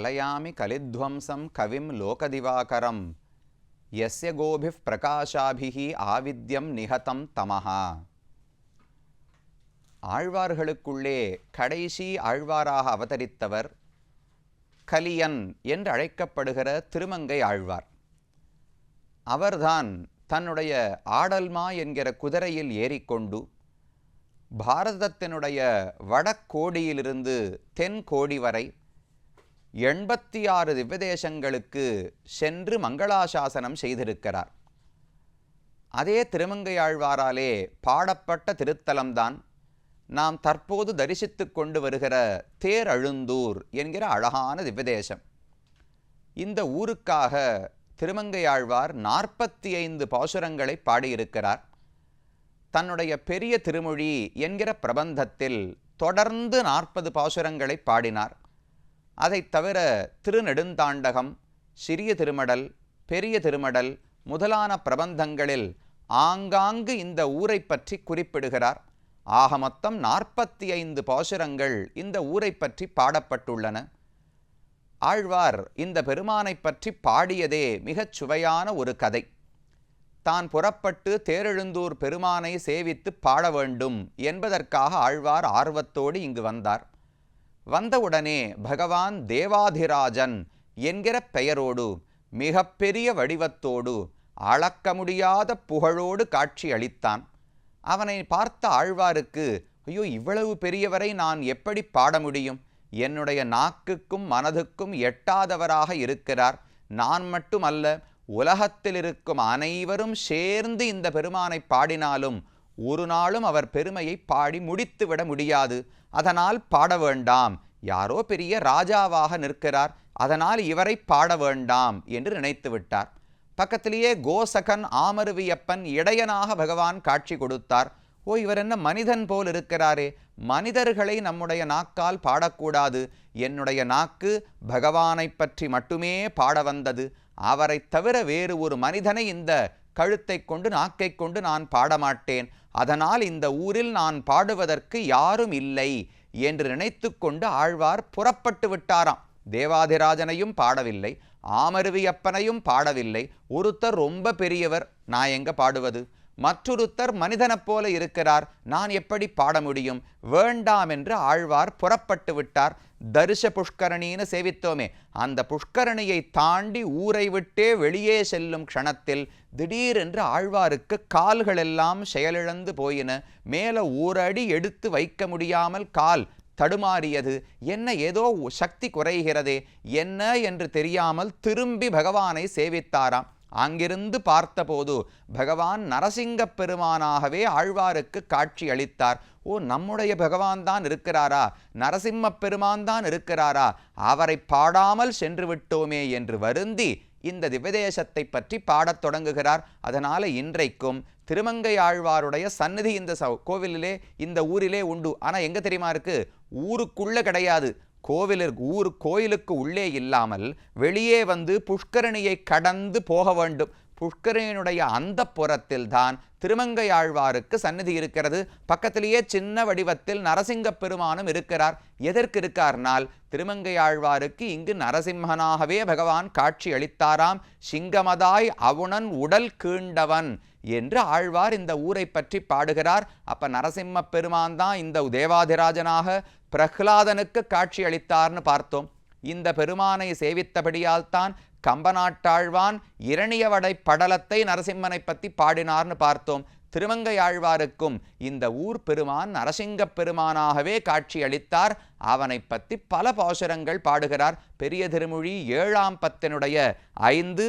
கலையாமி கலித்வம்சம் கவிம் லோகதிவாகரம். யஸ்ய கோபிப் பிரகாஷாபிஹி ஆவித்யம் நிகதம் தமஹா. ஆழ்வார்களுக்குள்ளே கடைசி ஆழ்வாராக அவதரித்தவர் கலியன் என்று அழைக்கப்படுகிற திருமங்கை ஆழ்வார். அவர்தான் தன்னுடைய ஆடல்மா என்கிற குதிரையில் ஏறிக்கொண்டு பாரதத்தினுடைய வடக்கோடியிலிருந்து தென்கோடி வரை எண்பத்தி ஆறு திவ்யதேசங்களுக்கு சென்று மங்களாசாசனம் செய்திருக்கிறார். அதே திருமங்கையாழ்வாராலே பாடப்பட்ட திருத்தலம்தான் நாம் தற்போது தரிசித்து கொண்டு வருகிற தேரழுந்தூர் என்கிற அழகான திவ்யதேசம். இந்த ஊருக்காக திருமங்கையாழ்வார் நாற்பத்தி ஐந்து பாசுரங்களை பாடியிருக்கிறார். தன்னுடைய பெரிய திருமொழி என்கிற பிரபந்தத்தில் தொடர்ந்து நாற்பது பாசுரங்களை பாடினார். அதைத் தவிர திருநெடுந்தாண்டகம் சிறிய திருமடல் பெரிய திருமடல் முதலான பிரபந்தங்களில் ஆங்காங்கு இந்த ஊரை பற்றி குறிப்பிடுகிறார். ஆக மொத்தம் நாற்பத்தி ஐந்து பாசுரங்கள் இந்த ஊரை பற்றி பாடப்பட்டுள்ளன. ஆழ்வார் இந்த பெருமானை பற்றி பாடியதே மிகச் சுவையான ஒரு கதை. தான் புறப்பட்டு தேரெழுந்தூர் பெருமானை சேவித்து பாட வேண்டும் என்பதற்காக ஆழ்வார் ஆர்வத்தோடு இங்கு வந்தார். வந்தவுடனே பகவான் தேவாதிராஜன் என்கிற பெயரோடு மிகப்பெரிய வடிவத்தோடு அளக்க முடியாத புகழோடு காட்சி அளித்தான் அவனை பார்த்த ஆழ்வாருக்கு ஐயோ இவ்வளவு பெரியவரை நான் எப்படி பாட முடியும்? என்னுடைய நாக்குக்கும் மனதுக்கும் எட்டாதவராக இருக்கிறார். நான் மட்டுமல்ல உலகத்தில் இருக்கும் அனைவரும் சேர்ந்து இந்த பெருமானை பாடினாலும் ஒரு நாளும் அவர் பெருமையை பாடி முடித்துவிட முடியாது. அதனால் பாட வேண்டாம். யாரோ பெரிய ராஜாவாக நிற்கிறார். அதனால் இவரை பாட வேண்டாம் என்று நினைத்து விட்டார். பக்கத்திலேயே கோசகன் ஆமருவியப்பன் இடையனாக பகவான் காட்சி கொடுத்தார். ஓ இவர் என்ன மனிதன் போல் இருக்கிறாரே. மனிதர்களை நம்முடைய நாக்கால் பாடக்கூடாது. என்னுடைய நாக்கு பகவானை பற்றி மட்டுமே பாட வந்தது. அவரை தவிர வேறு ஒரு மனிதனை இந்த கழுத்தை கொண்டு நாக்கை கொண்டு நான் பாடமாட்டேன். அதனால் இந்த ஊரில் நான் பாடுவதற்கு யாரும் இல்லை என்று நினைத்து கொண்டு ஆழ்வார் புறப்பட்டு விட்டாராம். தேவாதிராஜனையும் பாடவில்லை ஆமருவியப்பனையும் பாடவில்லை. ஒருத்தர் ரொம்ப பெரியவர் நான் எங்க பாடுவது? மற்றொருத்தர் மனிதனைப் போல இருக்கிறார் நான் எப்படி பாட முடியும்? வேண்டாம் என்று ஆழ்வார் புறப்பட்டு விட்டார். தரிச புஷ்கரணின்னு சேவித்தோமே. அந்த புஷ்கரணியை தாண்டி ஊரை விட்டே வெளியே செல்லும் க்ஷணத்தில் திடீரென்று ஆழ்வாருக்கு கால்களெல்லாம் செயலிழந்து போயின. மேலே ஓரடி எடுத்து வைக்க முடியாமல் கால் தடுமாறியது. என்ன ஏதோ சக்தி குறைகிறதே. என்ன என்று தெரியாமல் திரும்பி பகவானை சேவித்தாராம். அங்கிருந்து பார்த்தபோது பகவான் நரசிங்கப் பெருமானாகவே ஆழ்வாருக்கு காட்சி அளித்தார். ஓ நம்முடைய பகவான் தான் இருக்கிறாரா? நரசிம்மப் பெருமான் தான் இருக்கிறாரா? அவரை பாடாமல் சென்று விட்டோமே என்று வருந்தி இந்த திவ்யதேசத்தை பற்றி பாடத் தொடங்குகிறார். அதனால் இன்றைக்கும் திருமங்கை ஆழ்வாருடைய சன்னதி இந்த ச கோவிலிலே இந்த ஊரிலே உண்டு. ஆனால் எங்கே தெரியுமா இருக்குது ஊருக்குள்ளே கிடையாது. கோவிலிற்கு ஊர் கோயிலுக்கு உள்ளே இல்லாமல் வெளியே வந்து புஷ்கரணியை கடந்து போக வேண்டும். புஷ்கரணியினுடைய அந்த புறத்தில் தான் திருமங்கை ஆழ்வாருக்கு சந்நிதி இருக்கிறது. பக்கத்திலேயே சின்ன வடிவத்தில் நரசிங்க பெருமானும் இருக்கிறார். எதற்கு இருக்கார்னால் திருமங்கை ஆழ்வாருக்கு இங்கு நரசிம்மனாகவே பகவான் காட்சி அளித்தாராம். சிங்கமதாய் அவுணன் உடல் கீண்டவன் என்று ஆழ்வார் இந்த ஊரை பற்றி பாடுகிறார். அப்ப நரசிம்ம பெருமான் தான் இந்த தேவாதிராஜனாக பிரஹ்லாதனுக்கு காட்சி அளித்தார்னு பார்த்தோம். இந்த பெருமானை சேவித்தபடியால் தான் கம்பநாட்டாழ்வான் இரணியவடை படலத்தை நரசிம்மனை பற்றி பாடினார்னு பார்த்தோம். திருமங்கை ஆழ்வாருக்கும் இந்த ஊர் பெருமான் நரசிங்கப் பெருமானாகவே காட்சி அளித்தார் அவனை பற்றி பல பாசுரங்கள் பாடுகிறார். பெரிய திருமொழி ஏழாம் பத்தினுடைய ஐந்து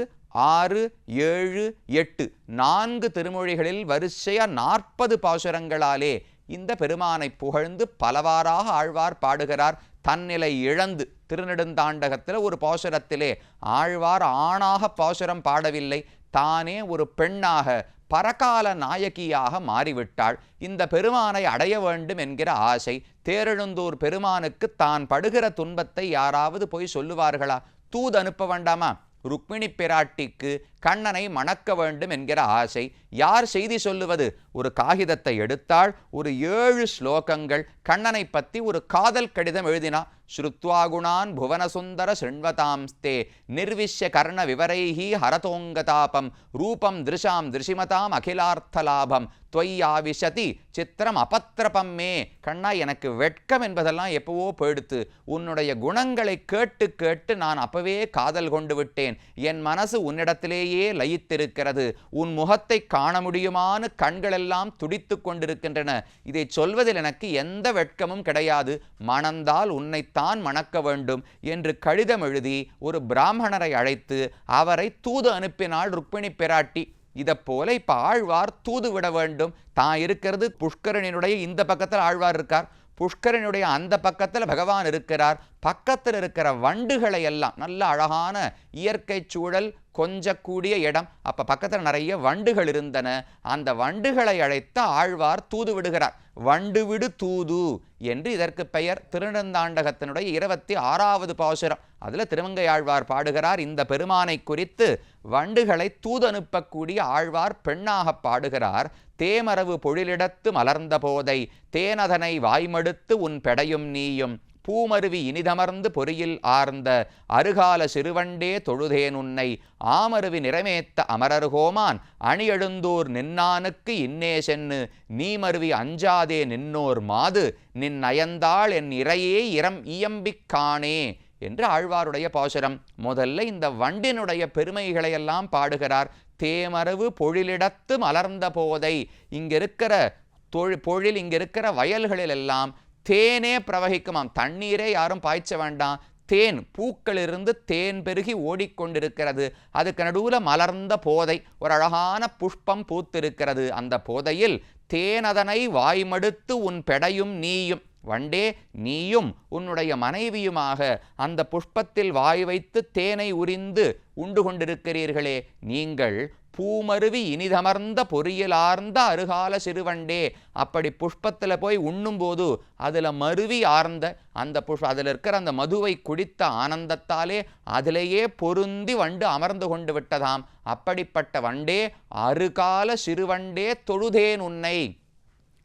ஆறு ஏழு எட்டு நான்கு திருமொழிகளில் வரிசையா நாற்பது பாசுரங்களாலே இந்த பெருமானை புகழ்ந்து பலவாறாக ஆழ்வார் பாடுகிறார். தன்னிலை இழந்து திருநெடுந்தாண்டகத்தில் ஒரு பாசுரத்திலே ஆழ்வார் ஆணாக பாசுரம் பாடவில்லை. தானே ஒரு பெண்ணாக பரகால நாயகியாக மாறிவிட்டாள். இந்த பெருமானை அடைய வேண்டும் என்கிற ஆசை தேரெழுந்தூர் பெருமானுக்கு தான் படுகிற துன்பத்தை யாராவது போய் சொல்லுவார்களா? தூது அனுப்ப வேண்டாமா? ருக்மிணி பிராட்டிக்கு கண்ணனை மணக்க வேண்டும் என்கிற ஆசை. யார் செய்தி சொல்லுவது? ஒரு காகிதத்தை எடுத்தாள் ஒரு ஏழு ஸ்லோகங்கள் கண்ணனை பற்றி ஒரு காதல் கடிதம் எழுதினா ஸ்ருத்வாகுணான் புவனசுந்தர சிண்வதாம்ஸ்தே நிர்விஷ்ய கர்ண விவரைஹி ஹரதோங்கதாபம் ரூபம் திருஷாம் திருஷிமதாம் அகிலார்த்தலாபம் தொய்யாவிஷதி சித்திரம் அபத்திரபம் மே கண்ணா எனக்கு வெட்கம் என்பதெல்லாம் எப்பவோ போயிடுத்து. உன்னுடைய குணங்களை கேட்டு கேட்டு நான் அப்பவே காதல் கொண்டு விட்டேன். என் மனசு உன்னிடத்திலேயே லயித்திருக்கிறது. உன் முகத்தை காண முடியுமான்னு கண்களெல்லாம் துடித்து கொண்டிருக்கின்றன. இதை சொல்வதில் எனக்கு எந்த வெட்கமும் கிடையாது. மணந்தால் உன்னைத்தான் மணக்க வேண்டும் என்று கடிதம் எழுதி ஒரு பிராமணரை அழைத்து அவரை தூது அனுப்பினாள் ருக்மிணி பிராட்டி இதை போல இப்ப ஆழ்வார் தூது விட வேண்டும். தான் இருக்கிறது புஷ்கரனினுடைய இந்த பக்கத்தில் ஆழ்வார் இருக்கார். புஷ்கரனுடைய அந்த பக்கத்தில் பகவான் இருக்கிறார். பக்கத்தில் இருக்கிற வண்டுகளை எல்லாம் நல்ல அழகான இயற்கை சூழல் கொஞ்சக்கூடிய இடம். அப்ப பக்கத்தில் நிறைய வண்டுகள் இருந்தன. அந்த வண்டுகளை அழைத்த ஆழ்வார் தூது விடுகிறார். வண்டு விடு தூது என்று இதற்கு பெயர் திருநந்தாண்டகத்தினுடைய இருபத்தி ஆறாவது பாசுரம். அதில் திருமங்கையாழ்வார் பாடுகிறார். இந்த பெருமானை குறித்து வண்டுகளை தூதனுப்பக்கூடிய ஆழ்வார் பெண்ணாக பாடுகிறார். தேமரவு பொழிலிடத்து மலர்ந்த போதை தேனதனை வாய்மடுத்து உன் பெடையும் நீயும். பூமருவி இனிதமர்ந்து பொறியில் ஆர்ந்த அருகால சிறுவண்டே தொழுதேன் உன்னை. ஆமருவி நிறமேத்த அமரர்கோமான். அணியெழுந்தோர் நின்னானுக்கு இன்னே சென்னு. நீமருவி அஞ்சாதே நின்னோர் மாது. நின் நயந்தாள் என் இறையே இரம் இயம்பிக் காணே என்று ஆழ்வாருடைய பாசுரம். முதல்ல இந்த வண்டினுடைய பெருமைகளையெல்லாம் பாடுகிறார். தேமரவு பொழிலிடத்து மலர்ந்த போதை. இங்கிருக்கிற தொழில் பொழில் இங்கிருக்கிற வயல்களில் எல்லாம் தேனே பிரவகிக்குமாம். தண்ணீரே யாரும் பாய்ச்ச வேண்டாம். தேன் பூக்களிலிருந்து தேன் பெருகி ஓடிக்கொண்டிருக்கிறது. அதுக்கு நடுவில் மலர்ந்த போதை ஒரு அழகான புஷ்பம் பூத்திருக்கிறது. அந்த போதையில் தேனதனை வாய்மடுத்து உன் பெடையும் நீயும் வண்டே நீயும் உன்னுடைய மனைவியுமாக அந்த புஷ்பத்தில் வாய் வைத்து தேனை உரிந்து உண்டு கொண்டிருக்கிறீர்களே. நீங்கள் பூமருவி இனிதமர்ந்த பொறியிலார்ந்த அருகால சிறுவண்டே. அப்படி புஷ்பத்தில் போய் உண்ணும்போது அதில் மருவி ஆர்ந்த அந்த புஷ் அதில் இருக்கிற அந்த மதுவை குடித்த ஆனந்தத்தாலே அதிலேயே பொருந்தி வண்டு அமர்ந்து கொண்டு விட்டதாம். அப்படிப்பட்ட வண்டே அருகால சிறுவண்டே தொழுதேன் உன்னை.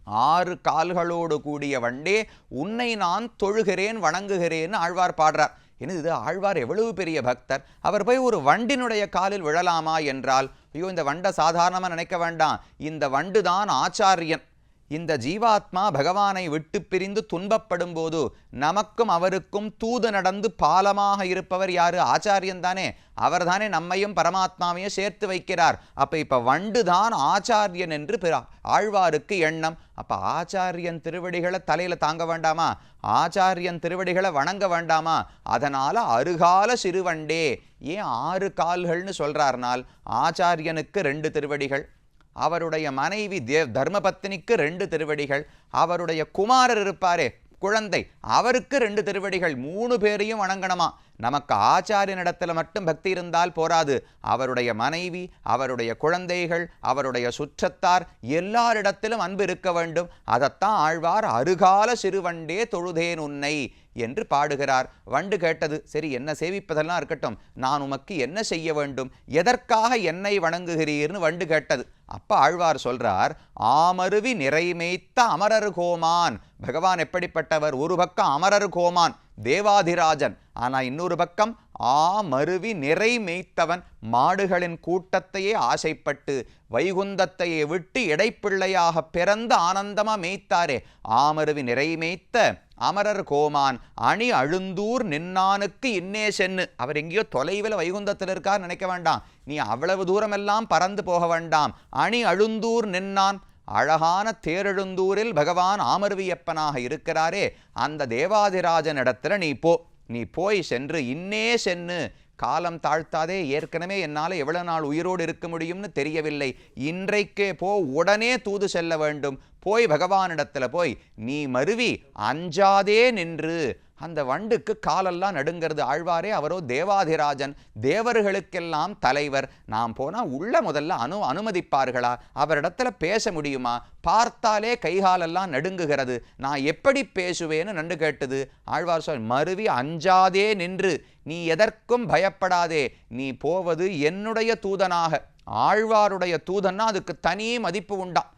ஆறு கால்களோடு கூடிய வண்டே உன்னை நான் தொழுகிறேன் வணங்குகிறேன்னு ஆழ்வார் பாடுறார். என்னது இது? ஆழ்வார் எவ்வளவு பெரிய பக்தர். அவர் போய் ஒரு வண்டினுடைய காலில் விழலாமா என்றால் ஐயோ இந்த வண்டை சாதாரணமாக நினைக்க வேண்டாம். இந்த வண்டு தான் ஆச்சாரியன். இந்த ஜீவாத்மா பகவானை விட்டு பிரிந்து துன்பப்படும் போது நமக்கும் அவருக்கும் தூது நடந்து பாலமாக இருப்பவர் யாரு? ஆச்சாரியன் தானே. அவர் தானே நம்மையும் பரமாத்மாவையும் சேர்த்து வைக்கிறார். அப்ப இப்ப வண்டு தான் ஆச்சாரியன் என்று பிற ஆழ்வாருக்கு எண்ணம். அப்ப ஆச்சாரியன் திருவடிகளை தலையில தாங்க வேண்டாமா? ஆச்சாரியன் திருவடிகளை வணங்க வேண்டாமா? அதனால அருகால சிறுவண்டே. ஏன் ஆறு கால்கள்னு சொல்றார்னால் ஆச்சாரியனுக்கு ரெண்டு திருவடிகள். அவருடைய மனைவி தேவ் தர்மபத்தினிக்கு ரெண்டு திருவடிகள் அவருடைய குமாரர் இருப்பாரே குழந்தை அவருக்கு ரெண்டு திருவடிகள் மூணு பேரையும் வணங்கணுமா? நமக்கு ஆச்சாரியனிடத்தில் மட்டும் பக்தி இருந்தால் போராது. அவருடைய மனைவி அவருடைய குழந்தைகள் அவருடைய சுற்றத்தார் எல்லாரிடத்திலும் அன்பு இருக்க வேண்டும். அதைத்தான் ஆழ்வார் அருகால சிறுவண்டே தொழுதேன் உன்னை என்று பாடுகிறார். வண்டு கேட்டது சரி என்ன சேவிப்பதெல்லாம் இருக்கட்டும். நான் உமக்கு என்ன செய்ய வேண்டும்? எதற்காக என்னை வணங்குகிறீர்னு வண்டு கேட்டது. அப்பா ஆழ்வார் சொல்றார் ஆமருவி நிறைமேய்த்த அமரர் கோமான். பகவான் எப்படிப்பட்டவர்? ஒரு பக்கம் அமரர் கோமான் தேவாதிராஜன். ஆனா இன்னொரு பக்கம் ஆமருவி நிறை மேய்த்தவன் மாடுகளின் கூட்டத்தையே ஆசைப்பட்டு வைகுந்தத்தையே விட்டு இடைப்பிள்ளையாக பிறந்து ஆனந்தமா மேய்த்தாரே. ஆமருவி நிறை மேய்த்த அமரர் கோமான் அணி அழுந்தூர் நின்னானுக்கு இன்னே சென்னு. அவர் எங்கேயோ தொலைவில் வைகுந்தத்தில் இருக்கார் நினைக்க வேண்டாம். நீ அவ்வளவு தூரமெல்லாம் பறந்து போக வேண்டாம். அணி அழுந்தூர் நின்னான். அழகான தேரெழுந்தூரில் பகவான் ஆமர்வியப்பனாக இருக்கிறாரே அந்த தேவாதிராஜன் இடத்துல நீ போ நீ போய் சென்று இன்னே சென்னு. காலம் தாழ்த்தாதே ஏற்கனவே என்னால் எவ்வளோ நாள் உயிரோடு இருக்க முடியும்னு தெரியவில்லை. இன்றைக்கே போ உடனே தூது செல்ல வேண்டும். போய் பகவானிடத்தில் போய் நீ மருவி அஞ்சாதே நின்று. அந்த வண்டுக்கு காலெல்லாம் நடுங்கிறது. ஆழ்வாரே அவரோ தேவாதிராஜன் தேவர்களுக்கெல்லாம் தலைவர். நாம் போனால் உள்ள முதல்ல அனு அனுமதிப்பார்களா? அவரிடத்துல பேச முடியுமா? பார்த்தாலே கைகாலெல்லாம் நடுங்குகிறது. நான் எப்படி பேசுவேன்னு நண்டு கேட்டது. ஆழ்வார் சொல் மருவி அஞ்சாதே நின்று நீ எதற்கும் பயப்படாதே. நீ போவது என்னுடைய தூதனாக. ஆழ்வாருடைய தூதன்னா அதுக்கு தனி மதிப்பு உண்டாம்.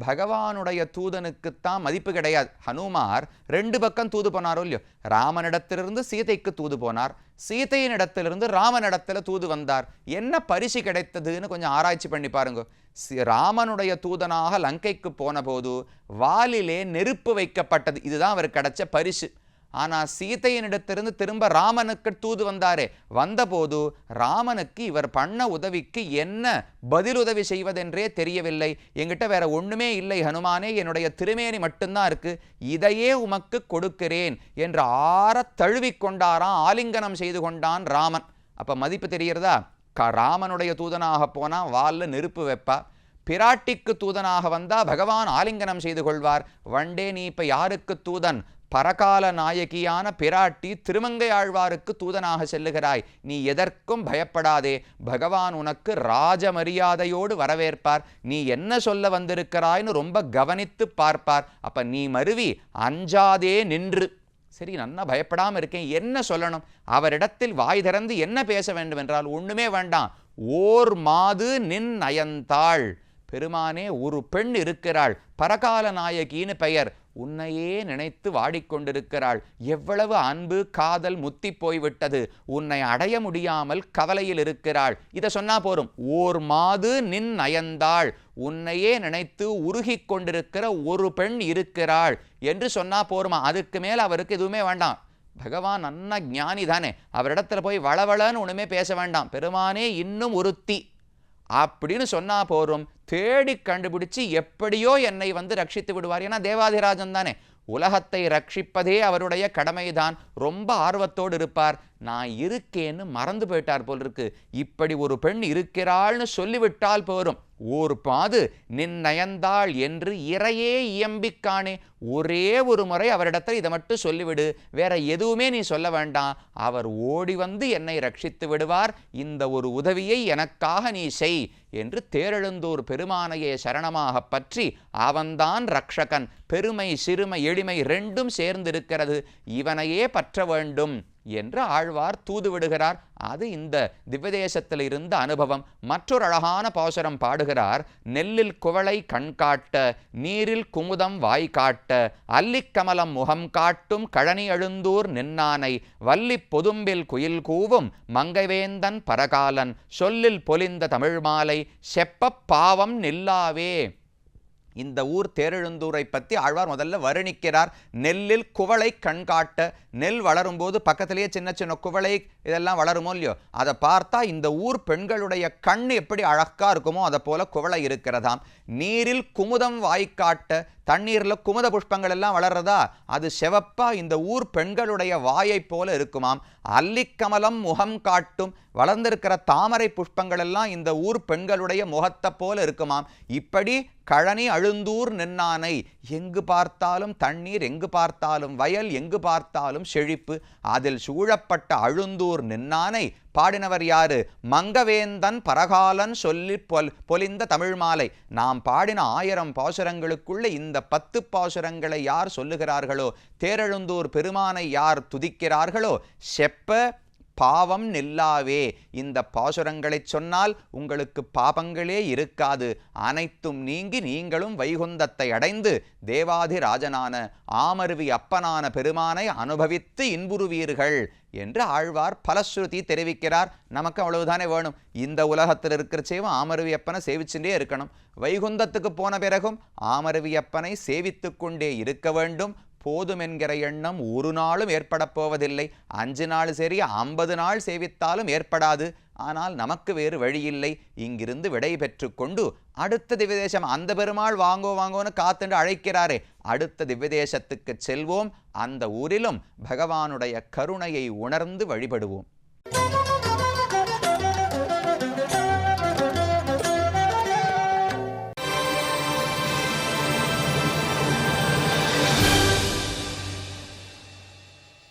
பகவானுடைய தூதனுக்குத்தான் மதிப்பு கிடையாது. ஹனுமார் ரெண்டு பக்கம் தூது போனாரோ இல்லையோ? ராமனிடத்திலிருந்து சீதைக்கு தூது போனார். சீதையினிடத்திலிருந்து ராமனிடத்தில் தூது வந்தார். என்ன பரிசு கிடைத்ததுன்னு கொஞ்சம் ஆராய்ச்சி பண்ணி பாருங்க. ராமனுடைய தூதனாக லங்கைக்கு போன போது வாலிலே நெருப்பு வைக்கப்பட்டது. இதுதான் அவர் கிடைச்ச பரிசு. ஆனா சீதையனிடத்திலிருந்து திரும்ப ராமனுக்கு தூது வந்தாரே. வந்தபோது ராமனுக்கு இவர் பண்ண உதவிக்கு என்ன பதிலுதவி செய்வதென்றே தெரியவில்லை. என்கிட்ட வேற ஒண்ணுமே இல்லை ஹனுமானே என்னுடைய திருமேனி மட்டும்தான் இருக்கு. இதையே உமக்கு கொடுக்கிறேன் என்று ஆற தழுவிக்கொண்டாராம் ஆலிங்கனம் செய்து கொண்டான் ராமன். அப்ப மதிப்பு தெரிகிறதா? க ராமனுடைய தூதனாக போனா வால்ல நெருப்பு வைப்பா. பிராட்டிக்கு தூதனாக வந்தா பகவான் ஆலிங்கனம் செய்து கொள்வார். வண்டே நீ இப்ப யாருக்கு தூதன்? பரகால நாயகியான பிராட்டி திருமங்கை ஆழ்வாருக்கு தூதனாக செல்லுகிறாய். நீ எதற்கும் பயப்படாதே. பகவான் உனக்கு ராஜ மரியாதையோடு வரவேற்பார். நீ என்ன சொல்ல வந்திருக்கிறாய்னு ரொம்ப கவனித்து பார்ப்பார். அப்ப நீ மருவி அஞ்சாதே நின்று. சரி நன்னா பயப்படாமல் இருக்கேன். என்ன சொல்லணும்? அவரிடத்தில் வாய் திறந்து என்ன பேச வேண்டும் என்றால் ஒண்ணுமே வேண்டாம். ஓர் மாது நின் நயந்தாள் பெருமானே ஒரு பெண் இருக்கிறாள். பரகால நாயகின்னு பெயர். உன்னையே நினைத்து வாடிக்கொண்டிருக்கிறாள். எவ்வளவு அன்பு காதல் முத்தி போய்விட்டது. உன்னை அடைய முடியாமல் கவலையில் இருக்கிறாள். இதை சொன்னா போரும். ஓர் மாது நின் நயந்தாள் உன்னையே நினைத்து உருகி கொண்டிருக்கிற ஒரு பெண் இருக்கிறாள். என்று சொன்னா போருமா? அதுக்கு மேல் அவருக்கு எதுவுமே வேண்டாம். பகவான் அன்ன ஞானி தானே. அவரிடத்துல போய் வளவளன்னு ஒண்ணுமே பேச வேண்டாம். பெருமானே இன்னும் ஒருத்தி. அப்படின்னு சொன்னால் போரும் தேடி கண்டுபிடிச்சு எப்படியோ என்னை வந்து ரட்சித்து விடுவார். ஏன்னா தேவாதிராஜன் தானே. உலகத்தை ரட்சிப்பதே அவருடைய கடமைதான். ரொம்ப ஆர்வத்தோடு இருப்பார். நான் இருக்கேன்னு மறந்து போயிட்டார் போல் இருக்கு. இப்படி ஒரு பெண் இருக்கிறாள்னு சொல்லிவிட்டால் போரும் ஓர் பாது நின் நயந்தாள் என்று இறையே இயம்பிக்கானே ஒரே ஒரு முறை அவரிடத்தில் இதை மட்டும் சொல்லிவிடு. வேற எதுவுமே நீ சொல்ல வேண்டாம். அவர் ஓடி வந்து என்னை ரட்சித்து விடுவார். இந்த ஒரு உதவியை எனக்காக நீ செய் என்று தேரெழுந்தூர் பெருமானையே சரணமாக பற்றி அவன்தான் ரக்ஷகன். பெருமை சிறுமை எளிமை ரெண்டும் சேர்ந்திருக்கிறது. இவனையே பற்ற வேண்டும். என்று ஆழ்வார் தூது விடுகிறார் அது இந்த திவ்யதேசத்தில் இருந்த அனுபவம். மற்றொரு அழகான பாசுரம் பாடுகிறார். நெல்லில் குவளை கண் காட்ட நீரில் குமுதம் வாய் காட்ட அல்லிக்கமலம் முகம் காட்டும் கழனி எழுந்தூர் நின்னானை வள்ளி பொதும்பில் குயில் கூவும் மங்கைவேந்தன் பரகாலன் சொல்லில் பொலிந்த தமிழ் மாலை செப்பப் பாவம் நில்லாவே. இந்த ஊர் தேரெழுந்தூரை பற்றி ஆழ்வார் முதல்ல வருணிக்கிறார். நெல்லில் குவளை கண்காட்ட நெல் வளரும்போது பக்கத்திலேயே சின்ன சின்ன குவளை இதெல்லாம் வளருமோ இல்லையோ? அதை பார்த்தா இந்த ஊர் பெண்களுடைய கண் எப்படி அழகா இருக்குமோ அதை போல குவளை இருக்கிறதாம். நீரில் குமுதம் வாய்க்காட்ட தண்ணீரில் குமுத புஷ்பங்கள் எல்லாம் வளர்றதா? அது செவப்பா இந்த ஊர் பெண்களுடைய வாயைப் போல இருக்குமாம். அல்லிக்கமலம் முகம் காட்டும். வளர்ந்திருக்கிற தாமரை புஷ்பங்கள் எல்லாம் இந்த ஊர் பெண்களுடைய முகத்தை போல இருக்குமாம். இப்படி கழனி அழுந்தூர் நின்னானை. எங்கு பார்த்தாலும் தண்ணீர் எங்கு பார்த்தாலும் வயல் எங்கு பார்த்தாலும் செழிப்பு. அதில் சூழப்பட்ட அழுந்தூர் நின்னானை. பாடினவர் யாரு? மங்கவேந்தன் பரகாலன் சொல்லி பொல் பொலிந்த தமிழ் மாலை. நாம் பாடின ஆயிரம் பாசுரங்களுக்குள்ளே இந்த பத்து பாசுரங்களை யார் சொல்லுகிறார்களோ? தேரெழுந்தூர் பெருமானை யார் துதிக்கிறார்களோ? செப்ப பாவம் நில்லாவே இந்த பாசுரங்களைச் சொன்னால் உங்களுக்கு பாபங்களே இருக்காது. அனைத்தும் நீங்கி நீங்களும் வைகுந்தத்தை அடைந்து தேவாதிராஜனான ஆமருவி அப்பனான பெருமானை அனுபவித்து இன்புறுவீர்கள் என்று ஆழ்வார் பலஸ்ருதி தெரிவிக்கிறார். நமக்கு அவ்வளவுதானே வேணும். இந்த உலகத்தில் இருக்கிற செய்வோம் ஆமருவி அப்பனை சேவிச்சுட்டே இருக்கணும். வைகுந்தத்துக்கு போன பிறகும் ஆமருவி அப்பனை சேவித்து கொண்டே இருக்க வேண்டும். போதும் என்கிற எண்ணம் ஒரு நாளும் ஏற்படப் போவதில்லை. அஞ்சு நாள் சரி ஐம்பது நாள் சேவித்தாலும் ஏற்படாது. ஆனால் நமக்கு வேறு வழியில்லை. இங்கிருந்து விடை பெற்று கொண்டு அடுத்த திவ்யதேசம் அந்த பெருமாள் வாங்கோ வாங்கோன்னு காத்துண்டு அழைக்கிறாரே. அடுத்த திவ்யதேசத்துக்கு செல்வோம். அந்த ஊரிலும் பகவானுடைய கருணையை உணர்ந்து வழிபடுவோம்.